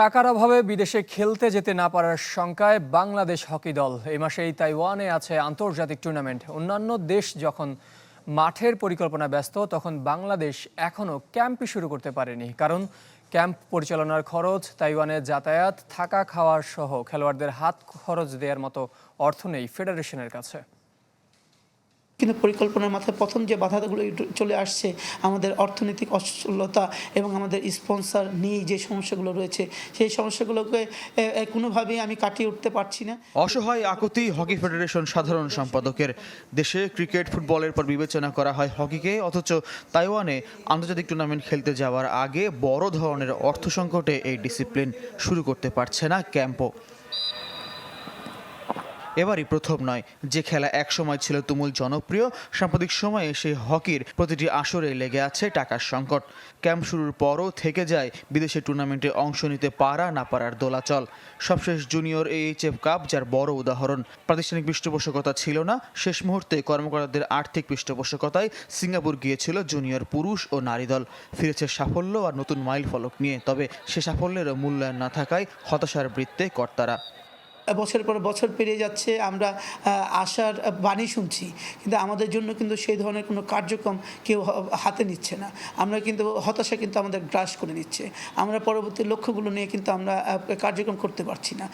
টাকার অভাবে বিদেশে খেলতে যেতে না পারার শঙ্কায় বাংলাদেশ হকি দল। এই মাসেই তাইওয়ানে আছে আন্তর্জাতিক টুর্নামেন্ট। অন্যান্য দেশ যখন মাঠের পরিকল্পনা ব্যস্ত, তখন বাংলাদেশ এখনও ক্যাম্পই শুরু করতে পারেনি। কারণ ক্যাম্প পরিচালনার খরচ, তাইওয়ানে যাতায়াত থাকা খাওয়ার সহ খেলোয়াড়দের হাত খরচ দেওয়ার মতো অর্থ নেই ফেডারেশনের কাছে। কিন্তু পরিকল্পনার মাথায় প্রথম যে বাধাগুলো চলে আসছে, আমাদের অর্থনৈতিক অসচ্ছলতা এবং আমাদের স্পন্সর নিয়ে যে সমস্যাগুলো রয়েছে, সেই সমস্যাগুলোকে কোনোভাবেই আমি কাটিয়ে উঠতে পারছি না। অসহায় আকুতি হকি ফেডারেশন সাধারণ সম্পাদকের দেশে ক্রিকেট, ফুটবলের পর বিবেচনা করা হয় হকিকে, অথচ তাইওয়ানে আন্তর্জাতিক টুর্নামেন্ট খেলতে যাওয়ার আগে বড় ধরনের অর্থ সংকটে এই ডিসিপ্লিন শুরু করতে পারছে না ক্যাম্পও। এবারই প্রথম নয়। যে খেলা একসময় ছিল তুমুল জনপ্রিয়, সাম্প্রতিক সময়ে সেই হকির প্রতিটি আসরে লেগে আছে টাকার সংকট। ক্যাম্প শুরুর পরও থেকে যায় বিদেশে টুর্নামেন্টে অংশ নিতে পারা না পারার দোলাচল। সবশেষ জুনিয়র এইচএফ কাপ যার বড় উদাহরণ। প্রাতিষ্ঠানিক পৃষ্ঠপোষকতা ছিল না। শেষ মুহূর্তে কর্মকর্তাদের আর্থিক পৃষ্ঠপোষকতায় সিঙ্গাপুর গিয়েছিল জুনিয়র পুরুষ ও নারী দল। ফিরেছে সাফল্য আর নতুন মাইল ফলক নিয়ে। তবে সে সাফল্যেরও মূল্যায়ন না থাকায় হতাশার বৃত্তে কর্তারা। বছর পর বছর পেরিয়ে যাচ্ছে, আমরা আশার বাণী শুনছি। কিন্তু আমাদের জন্য কিন্তু সেই ধরনের কোনো কার্যক্রম কেউ হাতে নিচ্ছে না। আমরা কিন্তু, হতাশা কিন্তু আমাদের গ্রাস করে নিচ্ছে। আমরা পরবর্তী লক্ষ্যগুলো নিয়ে কিন্তু আমরা কার্যক্রম করতে পারছি না।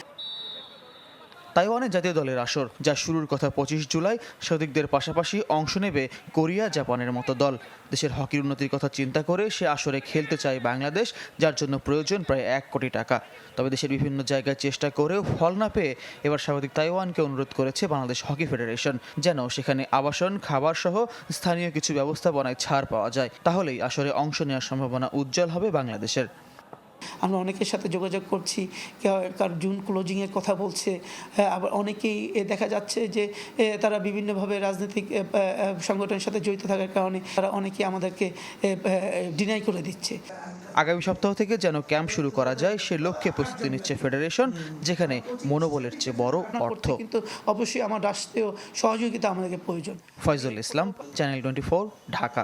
তাইওয়ানে জাতীয় দলের আসর, যা শুরুর কথা পঁচিশ জুলাই স্বাগতিকদের পাশাপাশি অংশ নেবে কোরিয়া জাপানের মতো দল। দেশের হকির উন্নতির কথা চিন্তা করে সে আসরে খেলতে চায় বাংলাদেশ, যার জন্য প্রয়োজন প্রায় এক কোটি টাকা। তবে দেশের বিভিন্ন জায়গায় চেষ্টা করেও ফল না পেয়ে এবার স্বাগতিক তাইওয়ানকে অনুরোধ করেছে বাংলাদেশ হকি ফেডারেশন, যেন সেখানে আবাসন খাবার সহ স্থানীয় কিছু ব্যবস্থাপনায় ছাড় পাওয়া যায়। তাহলেই আসরে অংশ নেওয়ার সম্ভাবনা উজ্জ্বল হবে বাংলাদেশের। আমরা অনেকের সাথে যোগাযোগ করছি কার জুন ক্লোজিংয়ের কথা বলছে হ্যাঁ, আবার অনেকেই দেখা যাচ্ছে যে তারা বিভিন্নভাবে রাজনৈতিক সংগঠনের সাথে জড়িত থাকার কারণে তারা অনেকেই আমাদেরকে ডিনাই করে দিচ্ছে। আগামী সপ্তাহ থেকে যেন ক্যাম্প শুরু করা যায় সে লক্ষ্যে প্রস্তুতি নিচ্ছে ফেডারেশন যেখানে মনোবলের চেয়ে বড় অর্থ। কিন্তু অবশ্যই আমার রাষ্ট্রীয় সহযোগিতা আমাদেরকে প্রয়োজন। Faizul Islam channel twenty Dhaka.